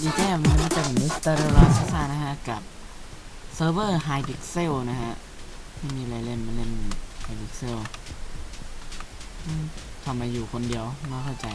ดีแจมมันจะเป็นมิสเตอร์ลาซาซานะฮะ กับเซิร์ฟเวอร์ไฮพิกเซลนะฮะ ไม่มีอะไรเล่นมาเล่นไฮพิกเซลทำไมอยู่คนเดียวไม่เข้าใจ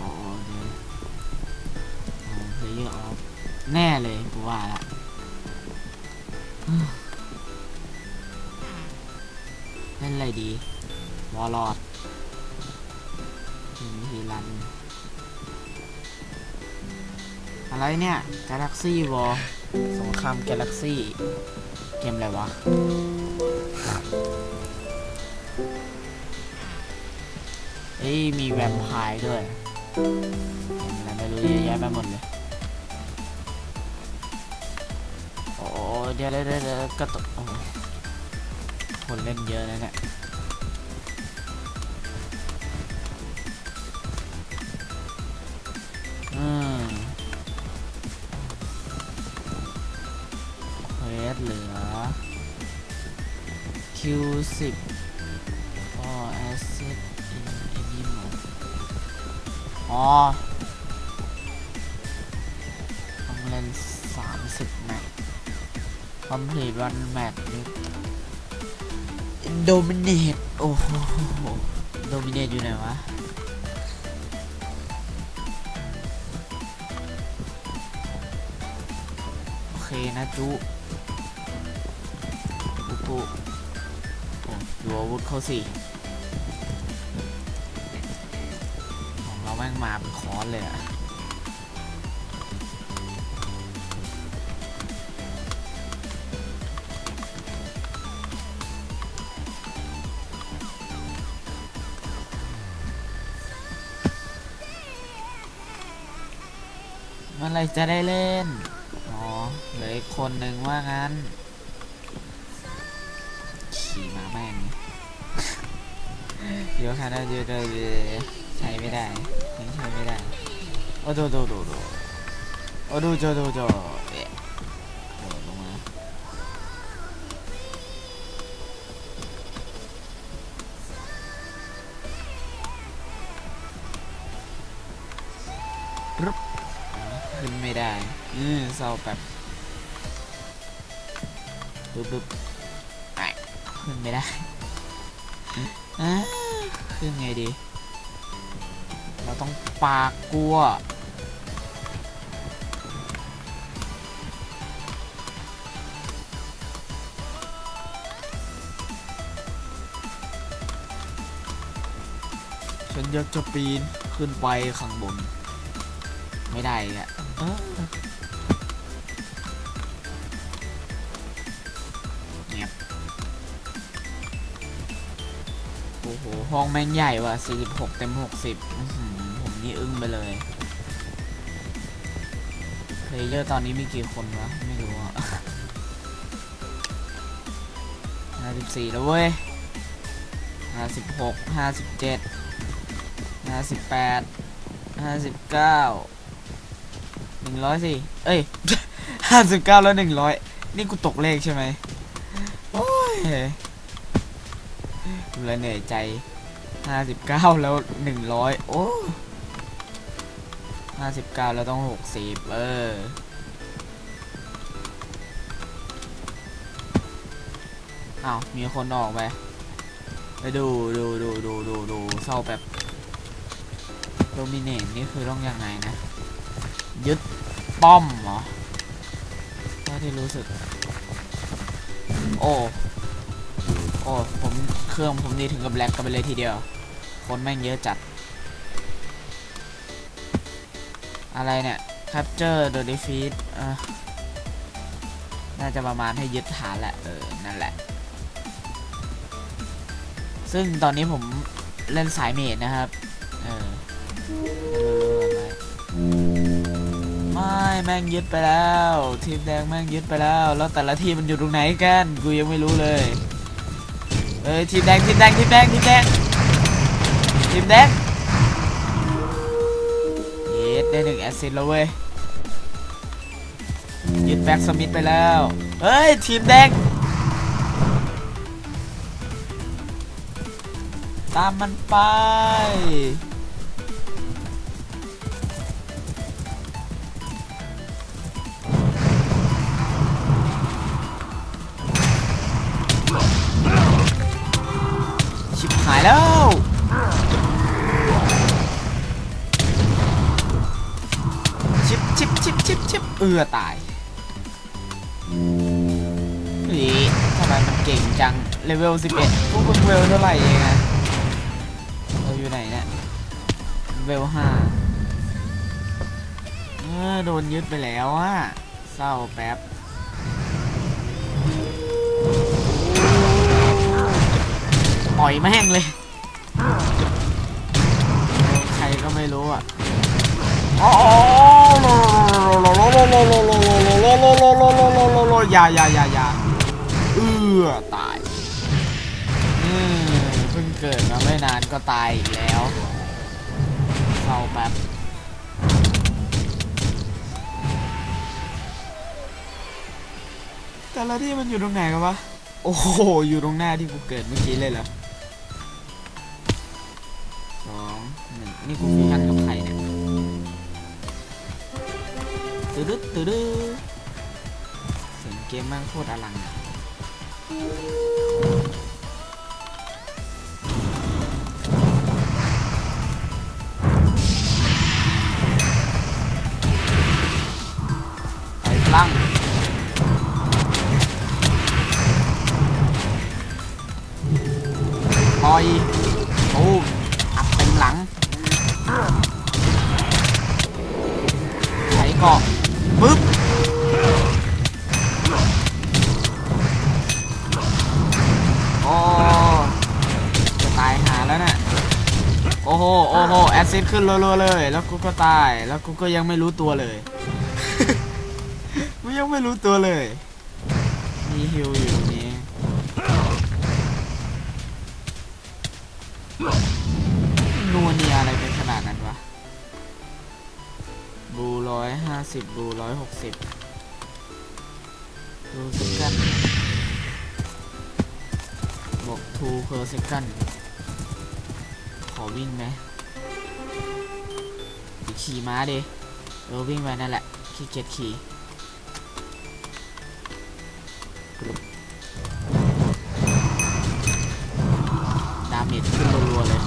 อ๋อเดี๋ยวอ๋อเพลเยอร์ออฟแน่เลยกูว่าละ เล่นอะไรดีวอลลอดมีรัน อะไรเนี่ย Galaxy War สงคราม Galaxy เกมอะไรวะ เอ้ย มีแวมไพร์ด้วยเห็นอะไรไม่รู้เยอะแยะไปหมดเลย โอ้เดี๋ยวเดี๋ยวเดี๋ยวกระตุกโอ้โห คนเล่นเยอะนะเนี่ยเควสเหลือ Q10 for asset in animal อ๋อต้องเล่นสามสิบแมตช์คอมพลีทวันแมตช์นี โดมิเนตโอ้โห dominate อยู่ไหนวะโอเคนะจุปุ๊บปุ๊บโอ้ดูอาวุธเขาสิของเราแม่งมาเป็นคอนเลยอะ เลยจะได้เล่น อ๋อ เหลืออีกคนหนึ่งว่างั้น ขี่มาแม่งเยอะขนาดเยอะเลยใช้ไม่ได้ยังใช้ไม่ได้ โอ้ดูดูดูดูโอ้ดูโจดูโจเอ๊ะโด ได้อือเศร้าแบบปึ๊บปึ๊บไอขึ้นไม่ได้อ่าขึ้นไงดี เราต้องปากกลัวฉันอยากจะปีนขึ้นไปข้างบน ไม่ได้อีกอะ เออเงียบโอ้โห ห้องแม่งใหญ่ว่ะ 46 เต็ม 60 ผมนี่อึ้งไปเลยเพลเยอร์ตอนนี้มีกี่คนวะ ไม่รู้อะ54 แล้วเว้ย 56 57 58 59 100สิเอ้ย59แล้ว100นี่กูตกเลขใช่ไหมโอ้ยดูแลเหนื่อยใจ59แล้ว100โอ้59แล้วต้อง60เอออ้าวมีคนออกไปไปดูดูดูดูดูดูเศร้าแบบโดมิเนตนี่คือต้องยังไงนะ ยึด ป้อมเหรอเท่าที่รู้สึก โอ้ โอ้ ผมเครื่องผมนี่ถึงกับแลกกันไปเลยทีเดียว คนแม่งเยอะจัด อะไรเนี่ย capture the defeat น่าจะประมาณให้ยึดฐานแหละ เออ นั่นแหละ ซึ่งตอนนี้ผมเล่นสายเมดนะครับ แม่งยึดไปแล้ว ทีมแดงแม่งยึดไปแล้ว แล้วแต่ละทีมมันอยู่ตรงไหนกันกูยังไม่รู้เลยเอ้ยทีมแดงทีมแดงทีมแดงทีมแดงทีมแดงเย็ดได้หนึ่งแอสซิสต์แล้วเว้ยยึดแบ็กสมิธไปแล้วเฮ้ยทีมแดงตามมันไป เอื้อตายเฮ้ยทำไมมันเก่งจัง เลเวล 11พวกมึงเวลเท่าไหร่เองอะเราอยู่ไหนเนี่ย เวล5เออโดนยึดไปแล้วอะเศร้าแป๊บปล่อยแม่งเลย ใครก็ไม่รู้อะ โอ๋ ออย่าอย่าอย่าอย่าเออตายอืมเพิ่งเกิดมาไม่นานก็ตายอีกแล้วเศร้าแป๊บแต่ละที่มันอยู่ตรงไหนกันวะโอ้โหอยู่ตรงหน้าที่กูเกิดเมื่อกี้เลยเหรอสองหนึ่งนี่กูฟิวชั่นกับใครเนี่ย ตืดตืดเสียงเกมมั่งโคตรอลังอะ อ้โหแอซซิดขึ้นรัวๆเลย แล้วกูก็ตาย แล้วกูก็ยังไม่รู้ตัวเลย กูยังไม่รู้ตัวเลย มีฮิวอยู่นี้ นัวเนียอะไรเป็นขนาดนั้นวะ บูร้อยห้าสิบบูร้อยหกสิบดูสิกันบอกทูเพอร์เซกันขอวิ่งไหม ขี่ม้าดิเออวิ่งไปนั่นแหละขี้เกียจขี่ดาเมจขึ้นรัวๆเลย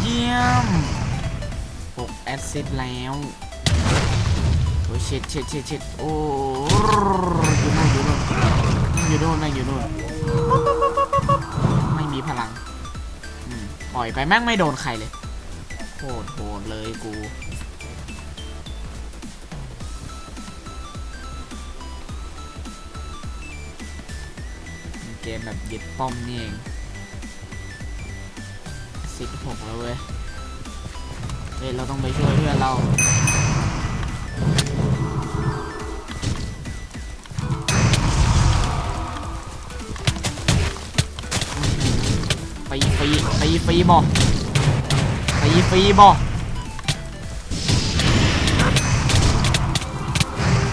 เยี่ยม6แอสซิดแล้วโอ้ยเช็ดเช็ดเช็ดเช็ดโอ้อยู่นู่นอยู่นู่นอยู่นู่นแม่งอยู่นู่นีพลังปล่อยไปแม่งไม่โดนใครเลยโคตรโหดเลยกู เกมแบบยึดป้อมนี่เองสิบหกแล้วเว้ย เฮ้ย เราต้องไปช่วยเพื่อนเรา รีไปฟรีบอไปฟรีบอ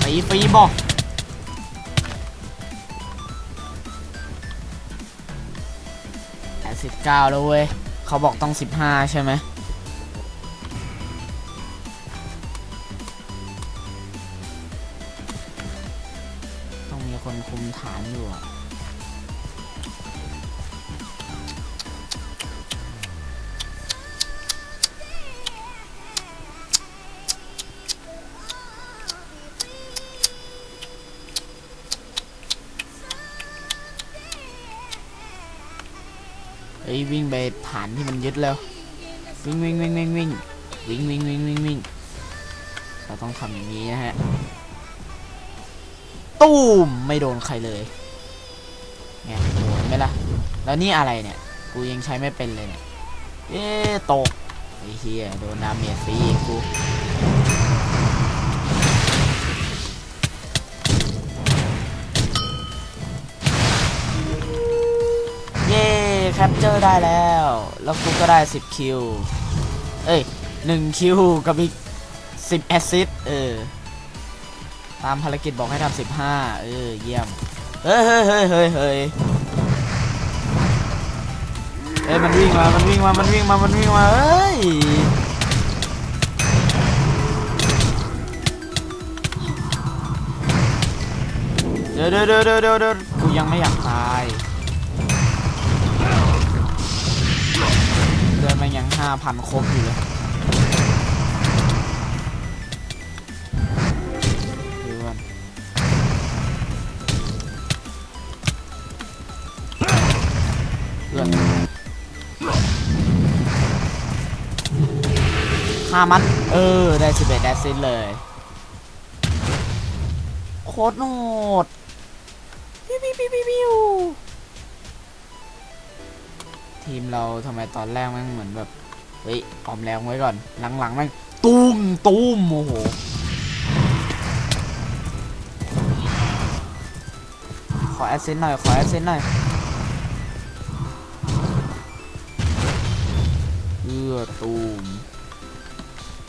ไปฟรีบอแปดสิบเก้าแล้วเว้ย เขาบอกต้องสิบห้าใช่ไหม ฮ้ยวิ่งไปฐานที่มันยึดแล้ว วิ่งวิ่งวิ่งวิ่งวิ่งวิ่งวิ่งวิ่งวิ่งวิ่งเราต้องทำอย่างนี้นะฮะตู้มไม่โดนใครเลยไงโดนไหมล่ะ แล้วนี่อะไรเนี่ย กูยังใช้ไม่เป็นเลยเนี่ย เอ๊ะตกไอ้เฮียโดนดาเมจฟรีอีก แคปเจอร์ได้แล้ว แล้วกูก็ได้ 10 คิว เอ้ย1คิวกับอีก 10 แอสซิสเออ ตามภารกิจบอกให้ทำ15 เออ เยี่ยม เฮ้ยเฮ้ยเฮ้ยเฮ้ยเฮ้ยเอ้ยมันวิ่งมา มันวิ่งมา มันวิ่งมา มันวิ่งมา เอ้ย เดี๋ยวเดี๋ยวเดี๋ยวเดี๋ยวเดี๋ยวเดี๋ยวกูยังไม่อยากตาย ห้าพันครบอยู่เลยเพื่อนฆ่ามัน เออ ได้สิบเอ็ดแดซินเลย โคตรโหดปิ้วปิ้วปิ้วปิ้วทีมเราทำไมตอนแรกมันเหมือนแบบ เฮ้ยออมแรงไว้ก่อน หลังๆแมันตุ้มตุ้มโอ้โหขอแอสเซนต์หน่อย ขอแอสเซนต์หน่อยเอื้อตูม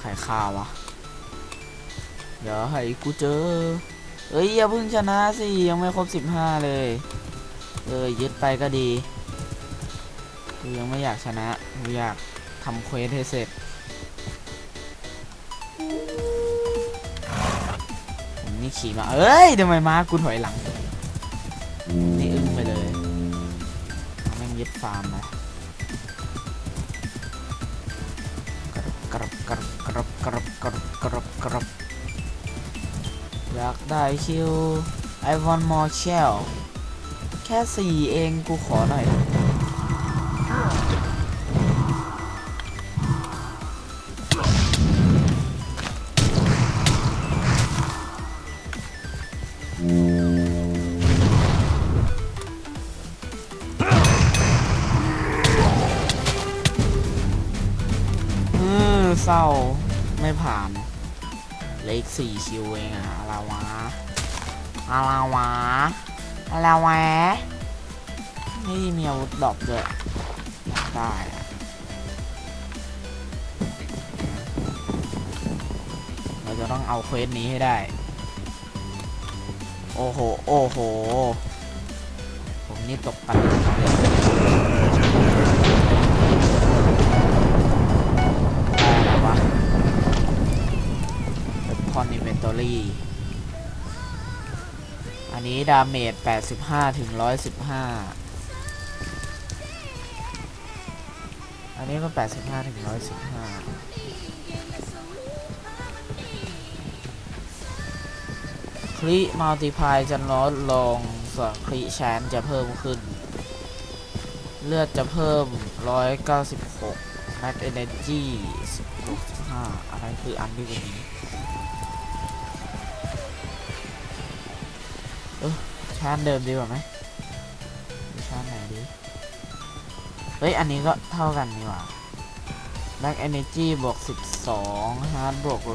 ไข่ข้าวะเดี๋ยวให้กูเจอ เอ้ยอย่าเพิ่งชนะสิ ยังไม่ครบสิบห้าเลย เออยึดไปก็ดีกูยังไม่อยากชนะกูอยาก ทำเควสให้เสร็จผมนี่ขี่มา เอ้ยทำไมมากูถอยหลัง นี่อึ้งไปเลยเอาแม่งยึดฟาร์มนะกรับกรับกรับกรับกรับกรับกรับอยากได้คิว I want more shell แค่สี่เองกูขอหน่อย สี่คิวเองอะอะไรวะอะไรวะอะไรวะนี่มีอาวุธดอปด้วยอยากได้เราจะต้องเอาเควสนี้ให้ได้ โอ้โห โอ้โห ผมนี่ตกปลย รี่ อันนี้ดาเมจ 85 ถึง 115 อันนี้ก็ 85 ถึง 115คลิมัลติพายจะลดลงส่วนคลิแชนจะเพิ่มขึ้น เลือดจะเพิ่ม 196 แม็กเอเนจี16.5อะไรคืออันที่เป็น นี้ชาร์จเดิมดีกว่าไหมชาร์จไหนดีเฮ้ยอันนี้ก็เท่ากันนี่หว่า Back Energy บวก 12 Hard บวก 137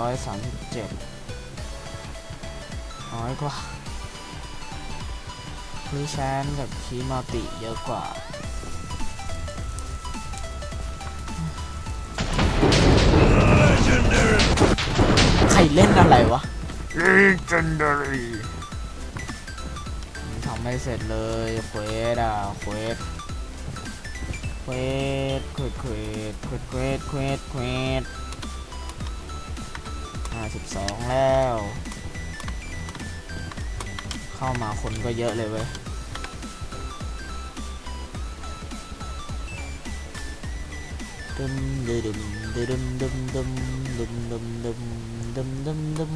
น้อยกว่าคลีชานกับคีมัลติเยอะกว่าใครเล่นอะไรวะ Legendary ไม่เสร็จเลยเควสอะเควสเควสเควสเควสเควสเควสเควสเควสห้าสิบสองแล้ว เข้ามาคนก็เยอะเลยเว้ยดึมดึมดึมดึมดึมดึมดึมดึมดึมดึมดึม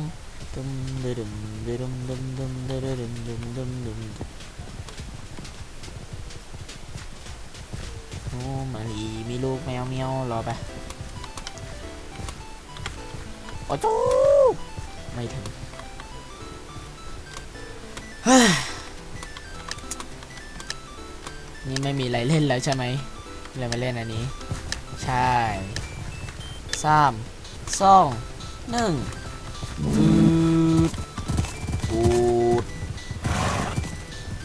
dum da dum da dum dum dum da da dum dum dum dum dum โอ้ม มาลีมีลูกแมวเมียวรอไปโอ้จูไม่ถึงเฮ้ยนี่ไม่มีอะไรเล่นแล้วใช่ไหมเลยมาเล่นอันนี้ ใช่สามสองหนึ่งฟืดฟูด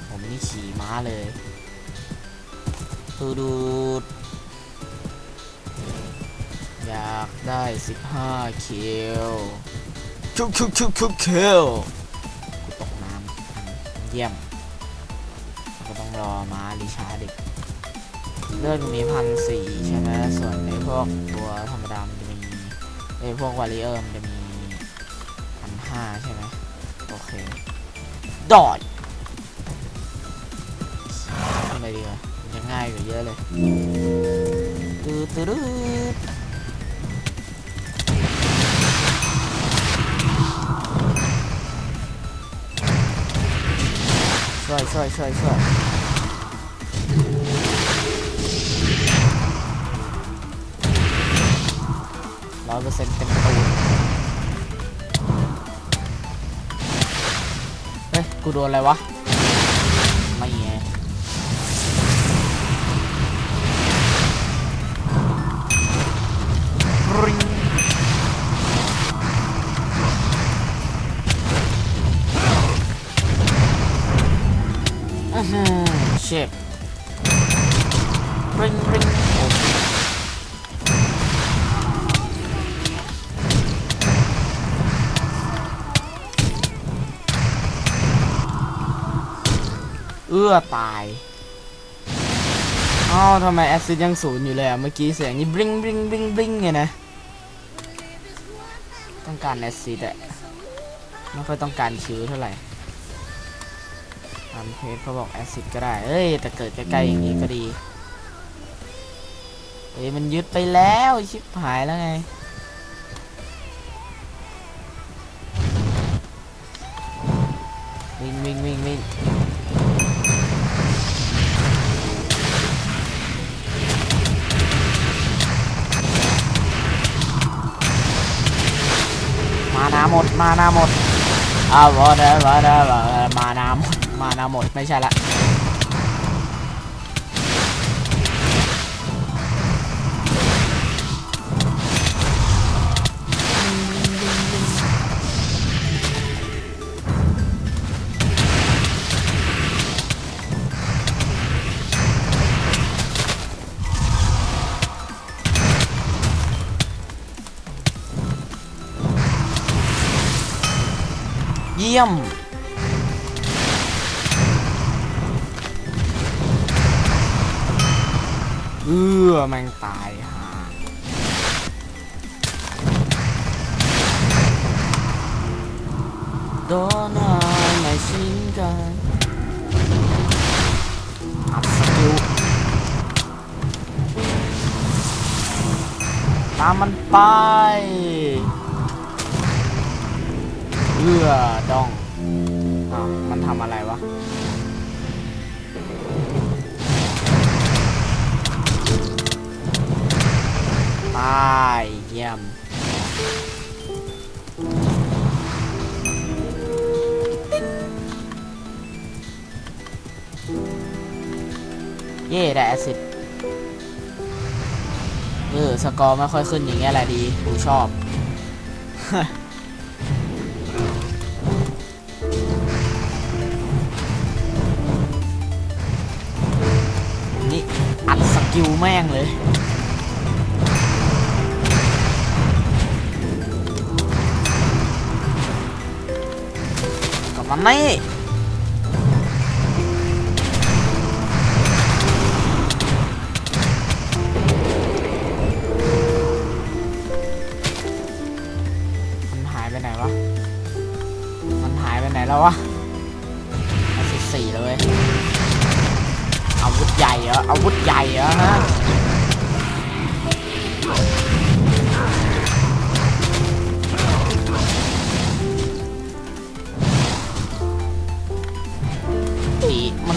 ผมนี่ขี่ม้าเลย ฟูดูด อยากได้ 15 คิวชุกชุกชุกชุกคิวกูตกน้ำเยี่ยมก็ต้องรอม้ารีชาร์จดิเลือดมันมีพันสี่ใช่ไหมส่วนในพวกตัวธรรมดามันจะมีไอ้พวกวาริเออร์มันจะมีพันห้าใช่ไหมโอเค ดอดทำไมดีวะมันจะ ง่ายกว่าเยอะเลยตืดตืดช่วยช่วยช่วยช่วยร้อยเปอร์เซ็นต์เต็มตูนเฮ้ย กูโดนอะไรวะ เอื้อตายอ้าวทำไมแอซิดยังศูนย์อยู่เลยอะเมื่อกี้เสียงนี่บลิงบลิงบลิงบลิงไงนะต้องการแอซิดอะไม่ค่อยต้องการคิวเท่าไหร่ตามเพจเขาบอกแอซิดก็ได้ เอ้ย แต่เกิดใกล้ๆอย่างนี้ก็ดีเอ้ยมันยึดไปแล้วชิบหายแล้วไงวิ่งวิ่งวิ่งวิ่ง หมดมานาหมดอ้าววอเดอวอเดอมานาหมดมานาหมดไม่ใช่ละ ยี่ยม เอือแม่งตายฮะโดนหายไม่ชินกันอัดสกิลตามมันไปเอื้อดอง อ้าวมันทำอะไรวะ ตายเยี่ยม เย่ได้แอซิดเออ สกอร์ไม่ค่อยขึ้นอย่างเงี้ยแหละดี กูชอบ แม่งเลย กลับมานี่มั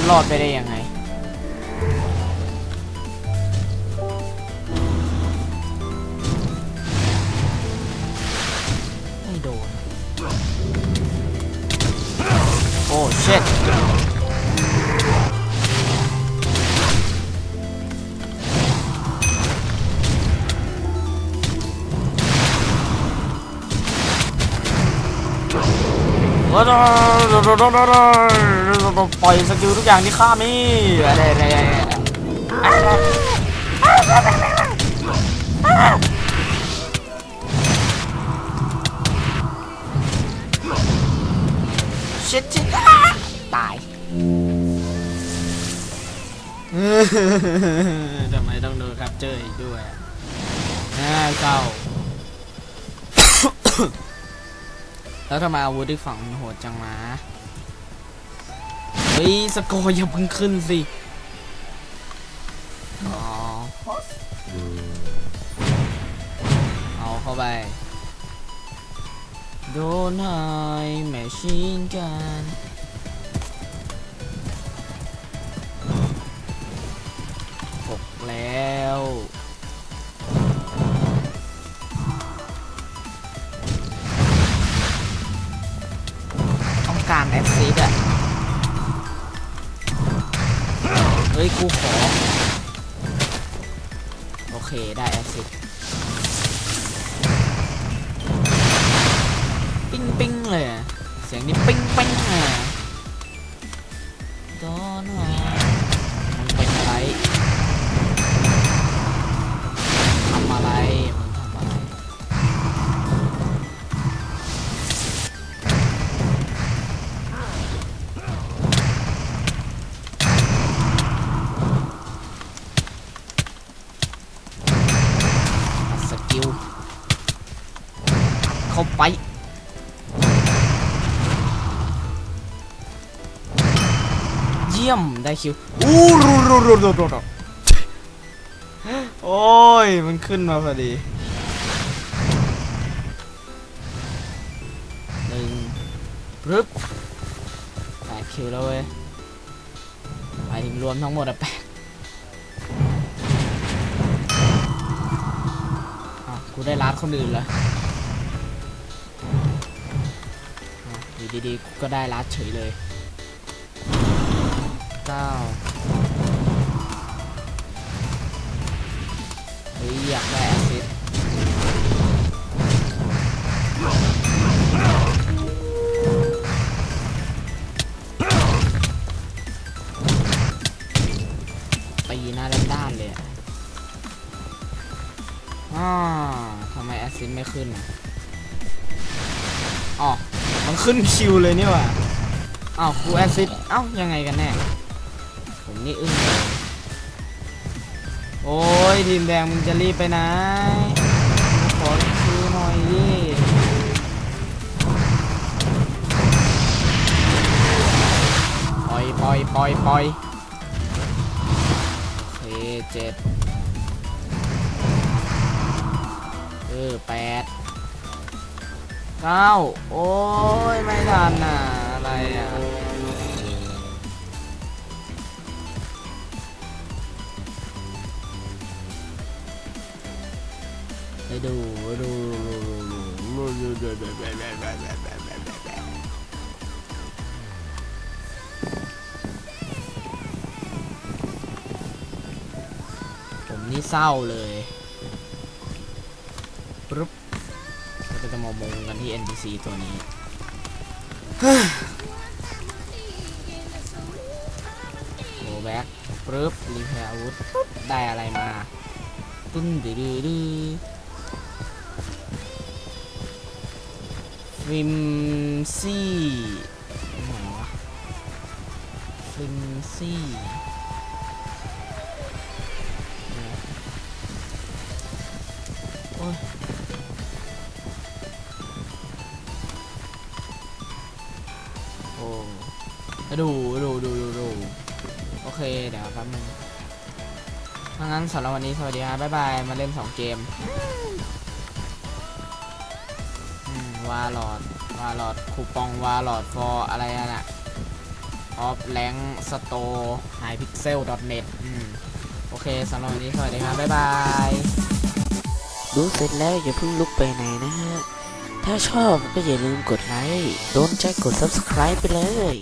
รอดไปได้ยังไง ปล่อยสกิลทุกอย่างที่ข้ามีอะไรอะไรชิดชิดตายทำไมต้องโดนครับเจออีกด้วยอะน่าเศร้า แล้วทำไมอาวุธที่ฝั่งมันโหดจังมาเฮ้ยสกอร์อย่าเพิ่งขึ้นสิเอาเข้าไป โดนหายแมชชีนกันหกแล้ว ฮ้ยกูขอ โอเคได้แอซิดปิ้งปิ้งเลย เสียงนี้ปิ้งปิ้งอะโดนหา ได้คิวอู้รูรูรูรูรูรูโอ้ย มันขึ้นมาพอดีหนึ่งปึ๊บแปดคิวแล้วเว้ยหมายถึงรวมทั้งหมดอะแปดอ้าวกูได้รัดคนอื่นเหรออ้าวอยู่ดีๆ ก็ได้รัดเฉยเลย เก้าเฮ้ยอยากได้แอซิดตีหน้าด้านๆเลยอ่าทำไมแอซิดไม่ขึ้นอะอ๋อมันขึ้นคิวเลยนี่ว่าอ้าวกูแอซิดเอ้ายังไงกันแน่ นี่อึ้งโอ้ยทีมแดงมึงจะรีบไปไหนขอคิวหน่อยดิปล่อยปล่อยปล่อยปล่อยโอเคเจ็ดเออแปดเก้าโอ้ยไม่ทันน่ะอะไรอะ ไปดูดูผมนี่เศร้าเลยปึ๊บเราก็จะมามงกันที่ NPC ตัวนี้โกแบ็กปึ๊บรีแพร์อาวุธปึ๊บได้อะไรมาตึ้นดื้อดื้อ ดื้อฟิมซี่ไหนวะฟิมซี่โอ้ยโอ้ดูดูดูดูดูโอเค เดี๋ยวแป๊บนึงถ้างั้นสำหรับวันนี้สวัสดีครับบ๊ายบาย มาเล่น 2 เกมาลอดวาลอดคูปองวาลอดฟออะไรน่ะออฟแลงสโตร์ไฮพิกเซล .net อืมโอเคสำหรับวันนี้สวัสดีครับ บ๊ายบายดูเสร็จแล้วอย่าเพิ่งลุกไปไหนนะฮะ ถ้าชอบก็อย่าลืมกดไลค์โดนใจกด subscribe ไปเลย